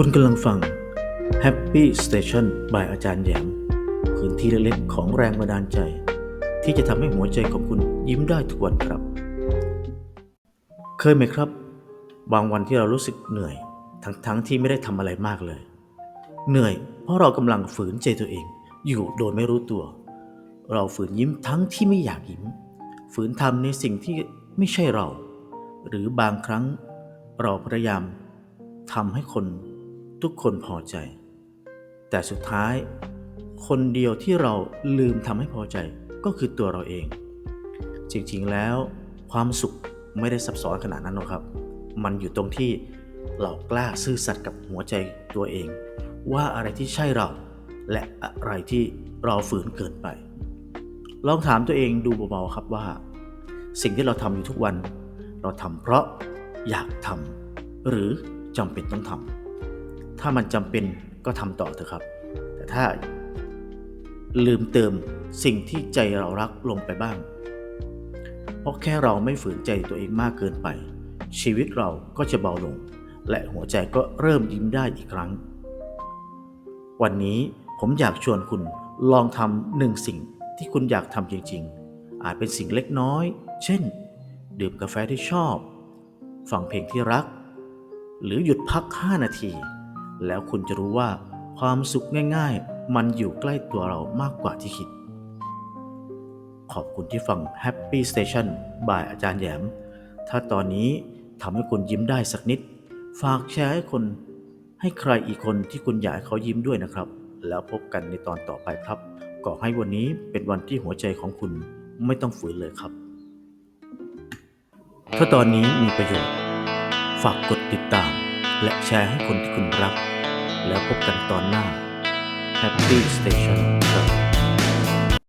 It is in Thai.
คุณกำลังฟัง Happy Station by อาจารย์แยมพื้นที่เล็กๆของแรงบันดาลใจ ที่จะทำให้หัวใจของคุณยิ้มได้ทุกวันครับ เคยไหมครับ บางวันที่เรารู้สึกเหนื่อย ทั้งๆที่ไม่ได้ทำอะไรมากเลย เหนื่อยเพราะเรากำลังฝืนใจตัวเอง อยู่โดยไม่รู้ตัว เราฝืนยิ้มทั้งที่ไม่อยากยิ้ม ฝืนทำในสิ่งที่ไม่ใช่เรา หรือบางครั้งเราพยายามทำให้คน ทุกคนพอใจ แต่สุดท้าย คนเดียวที่เราลืมทำให้พอใจก็คือตัวเราเอง จริงๆแล้ว ความสุขไม่ได้ซับซ้อนขนาดนั้นหรอกครับ มันอยู่ตรงที่เรากล้าซื่อสัตย์กับหัวใจตัวเอง ว่าอะไรที่ใช่เรา และอะไรที่เราฝืนเกินไป ลองถามตัวเองดูเบาๆครับว่า สิ่งที่เราทำอยู่ทุกวัน เราทำเพราะอยากทำหรือจำเป็นต้องทำ ถ้ามันจำเป็นก็ทำต่อเถอะครับ แต่ถ้าลืมเติมสิ่งที่ใจเรารักลงไปบ้าง เพราะแค่เราไม่ฝืนใจตัวเองมากเกินไป ชีวิตเราก็จะเบาลง และหัวใจก็เริ่มยิ้มได้อีกครั้ง วันนี้ผมอยากชวนคุณลองทำหนึ่งสิ่งที่คุณอยากทำจริง ๆ อาจเป็นสิ่งเล็กน้อย เช่น ดื่มกาแฟที่ชอบ ฟังเพลงที่รัก หรือหยุดพัก 5 นาที แล้วคุณจะรู้ว่าความสุขง่าย ๆ มันอยู่ใกล้ตัวเรามากกว่าที่คิด ขอบคุณที่ฟัง Happy Station by อาจารย์แยม ถ้าตอนนี้ทำให้คุณยิ้มได้สักนิด ฝากแชร์ให้คน ให้ใครอีกคนที่คุณอยากให้เขายิ้มด้วยนะครับ แล้วพบกันในตอนต่อไปครับขอให้วันนี้เป็นวันที่หัวใจของคุณไม่ต้องฝืนเลยครับ ถ้าตอนนี้มีประโยชน์ ฝากกดติดตาม และแชร์ให้คนที่คุณรัก แล้วพบกันตอนหน้า Happy Station ครับ